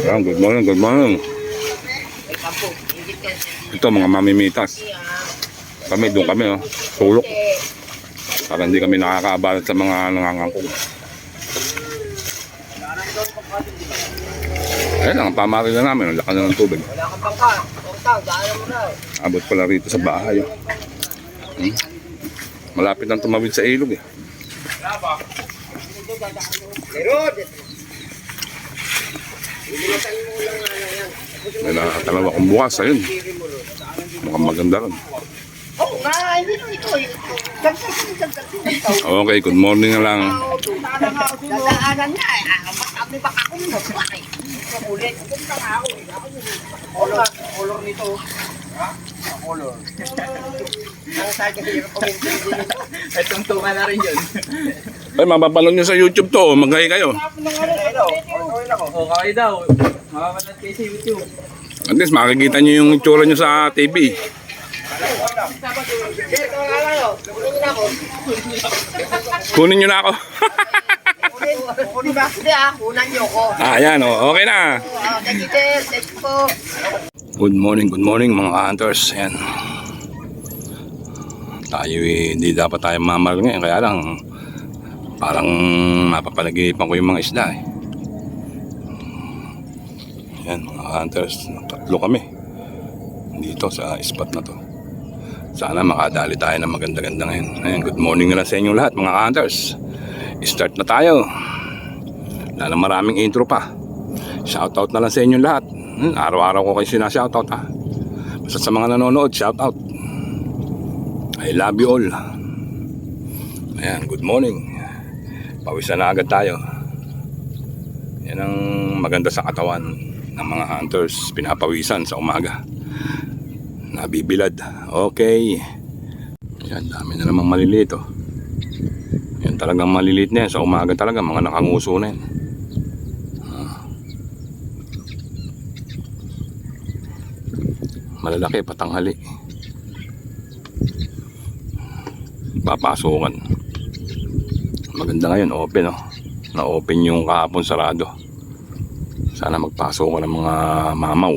Ayan, good morning, good morning. Ito mga mamimitas. Kami, doon kami, oh. Sulok. Para hindi kami nakakaabalat sa mga nangangangkong. Ayan lang, ang pamari na namin. Laki na ng tubig. Wala kang bangka. Oktaw, daanan mo. Abot pala rito sa bahay. Oh. Hmm? Malapit lang tumawid sa ilog eh. Meron. May nakakatalawa akong bukas. Ayun. Mukhang maganda gagdag ko. Okay, good morning na lang. Eh. Ah, eh. Color, color nito. Ha? Color. Ang sa akin yung komento din ito. Ay, tungtungan na rin yun. Ay, mapapanood nyo sa YouTube to. Maghay kayo. Hello, okay. O, daw. Makapanood kayo sa YouTube. At least makikita nyo yung itsura nyo sa TV. Oh. Kunin nyo na ako. Kunin, ba? Hindi ah, kunan niyo ko. ah, yan oh. Okay na. Thank you, sir. Thank. Good morning, good morning mga hunters. Yan. Tayo eh, hindi dapat tayo mamal ngayon. Kaya lang, parang mapapalagipan ko yung mga isda eh. Yan mga hunters. Tatlo kami. Dito sa spot na to. Sana makadali tayo ng maganda-ganda ngayon. Ayan, good morning na sa inyo lahat mga hunters. Start na tayo. Lalo maraming intro pa. Shoutout na lang sa inyo lahat. Hmm, Araw-araw ko kayo sinashoutout ha. Basta sa mga nanonood, shoutout. I love you all. Ayan, good morning. Pawisan na agad tayo. Yan ang maganda sa katawan ng mga hunters. Pinapawisan sa umaga. Nabibilad. Okay. Yan, dami na namang maliliit oh. Yan talagang maliliit na yan. Sa umaga talaga, mga nakanguso na yan. malalaki patanghali papasukan maganda ngayon open oh. Na open yung kahapon sarado. Sana magpasukan ng mga mamaw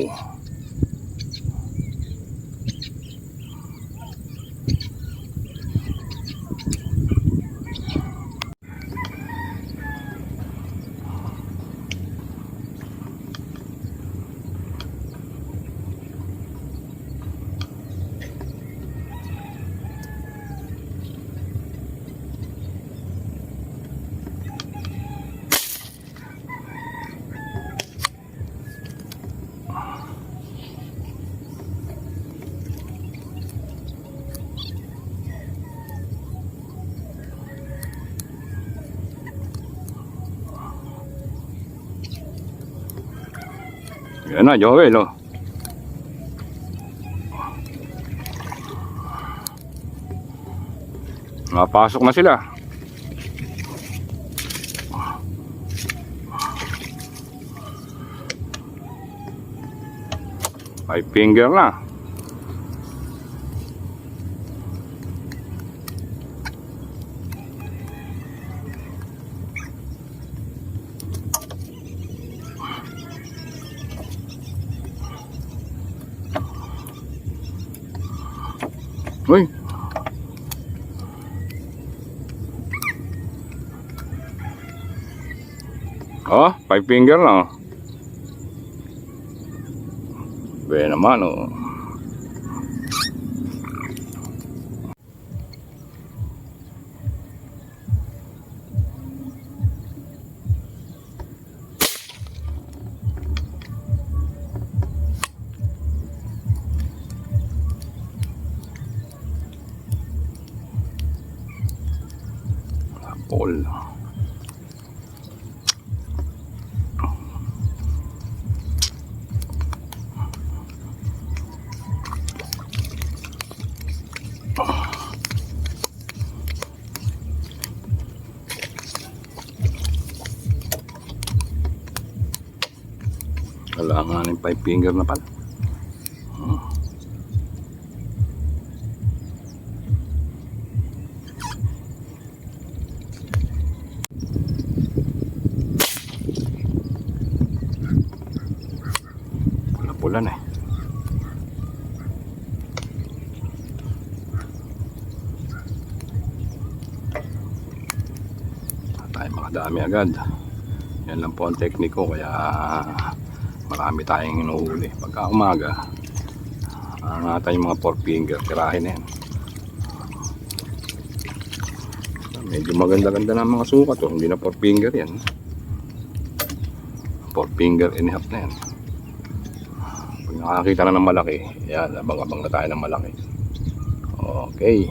yan na Joel oh Napasok na sila. May finger na. Uy, Oh, five finger oh. Be naman oh. tayong 5 finger na pala hmm. pula na eh tayo makadami agad yan lang po ang tekniko kaya marami tayong inuhuli pagka umaga ang ating mga 4 finger tirahin na yan. Medyo maganda-ganda na ang mga sukat oh. hindi na 4 finger yan. 4 finger and half na yan. Pag nakakita na ng malaki yan abang-abang na tayo ng malaki. Okay.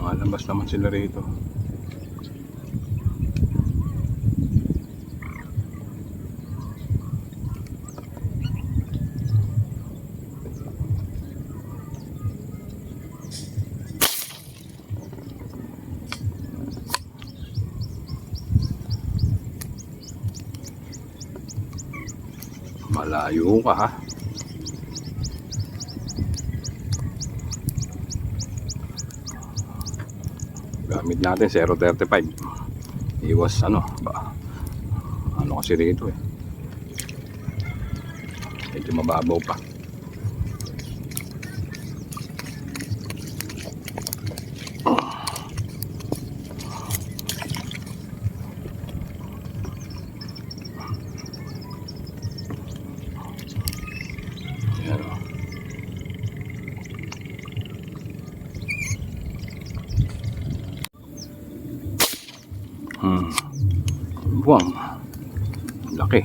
Malabas naman sila rito. Malayo ka ha. gamit natin 035 iwas ano ba? Ano kasi rito eh. Medyo mababaw pa Yan o. Hmm. Buwang. Laki.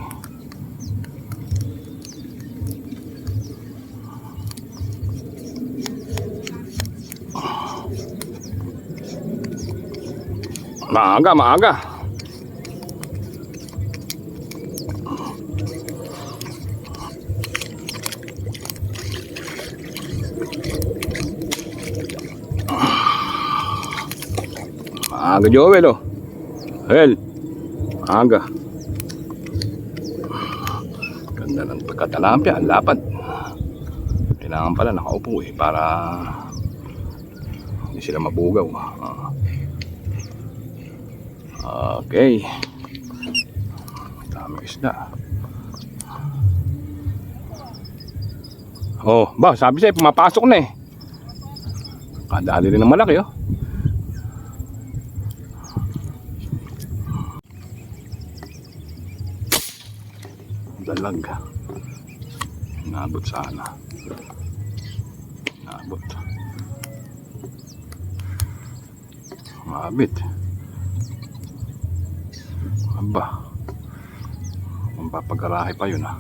Maaga, maaga. Maaga, Joel, oh. Hel. Aga. Ganda ng pagkatalampya. Ang lapad. Kailangan pala nakaupo eh. Para hindi sila mabugaw. Ah. Okay. Dami isda. Oh, ba, sabi sa'yo, pumapasok na eh. Kadali rin ng malaki oh. dalag naabot sana naabot maabit aba kung papagarahe pa yun ah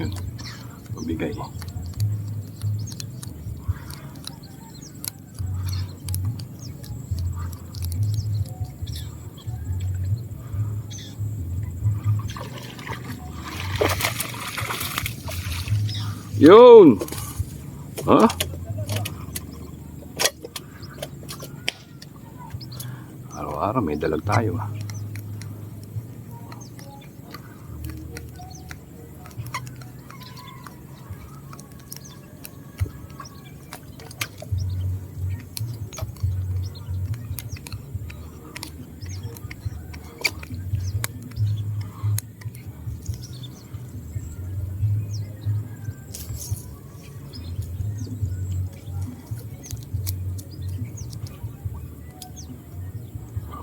yun pabigay Yun. Ha? Araw-araw may dalag tayo ah.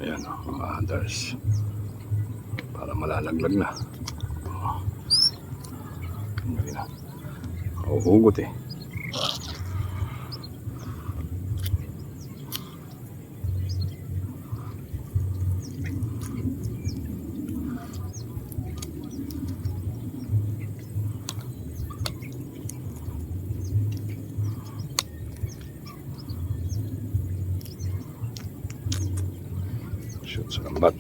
Ayan, mga hunters. Para malalaglag na. Oh. Tanggalin na. Uhugot eh. Shoot sa lambat.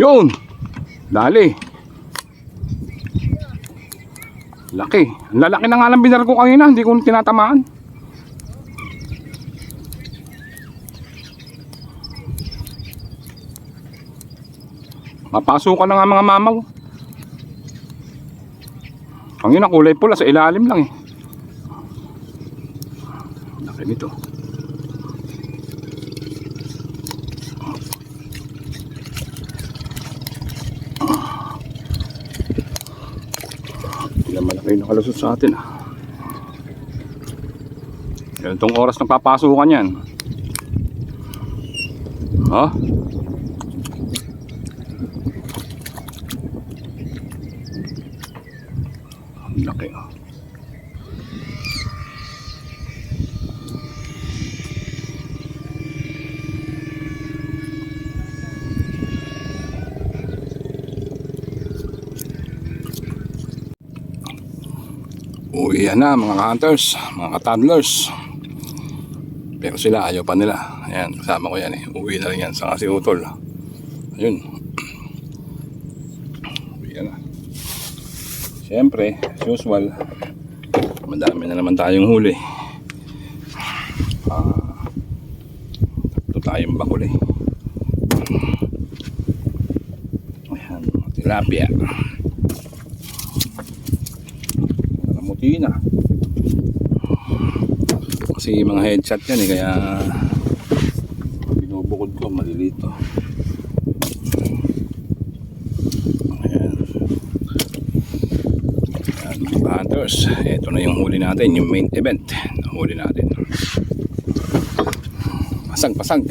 Yun! Dali. Laki. Lalaki na nga lang binar ko kanina. Hindi ko tinatamaan. Mapasukan na nga mga mamaw. Ang yun ang kulay pula sa ilalim lang eh. Laki nito. Hindi na malaki yung nakalusot sa atin ah. Ganitong oras ng papasukan yan. Ha? Ang laki ah. Uwi na mga hunters, mga toddlers. Pero sila ayaw pa nila. Ayan, kasama ko yan eh. Uwi na rin yan sa kasi utol. Ayun. Uwi na. Siyempre, as usual, madami na naman tayong huli. Ah, ito tayong bakuli. Ayan, tilapia. Nakamuti na. Kasi mga headshot yan eh, kaya binubukod ko, maliliit to. Ayan. Ayan, hunters, ito na yung huli natin, yung main event na huli natin. Pasag, pasag.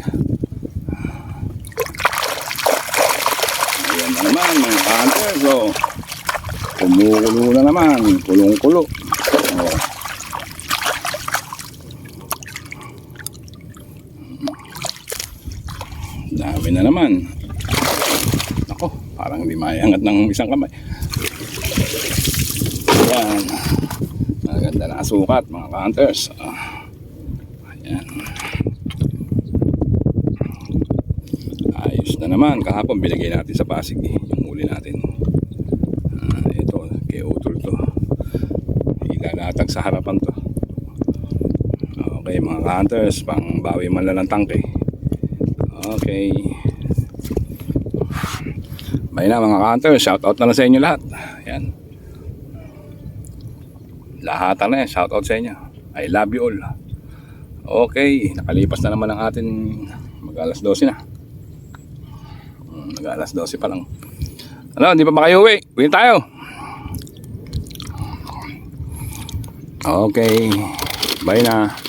Ayan na naman mga hunters, oh. Kumukulo na naman, kulong-kulo. Oh. Dami na naman. Ako, parang hindi maiangat ng isang kamay. Ayan. Maganda na sukat, mga counters. Ayan. Ayos na naman. Kahapon binigay natin sa Pasig eh, yung huli natin. Ah, ito, kay Utol to. Ilalatag sa harapan to. Okay, mga counters, pang bawi man lang ng tangke. Okay. Bye na mga counter. Shout out na lang sa inyo lahat. Lahat na yan. Shout out sa inyo. I love you all. Okay. Nakalipas na naman ang atin mag alas 12 na. Mag alas 12 pa lang. Ano, hindi pa ba kayo uwi? Uwi tayo. Okay. Bye na.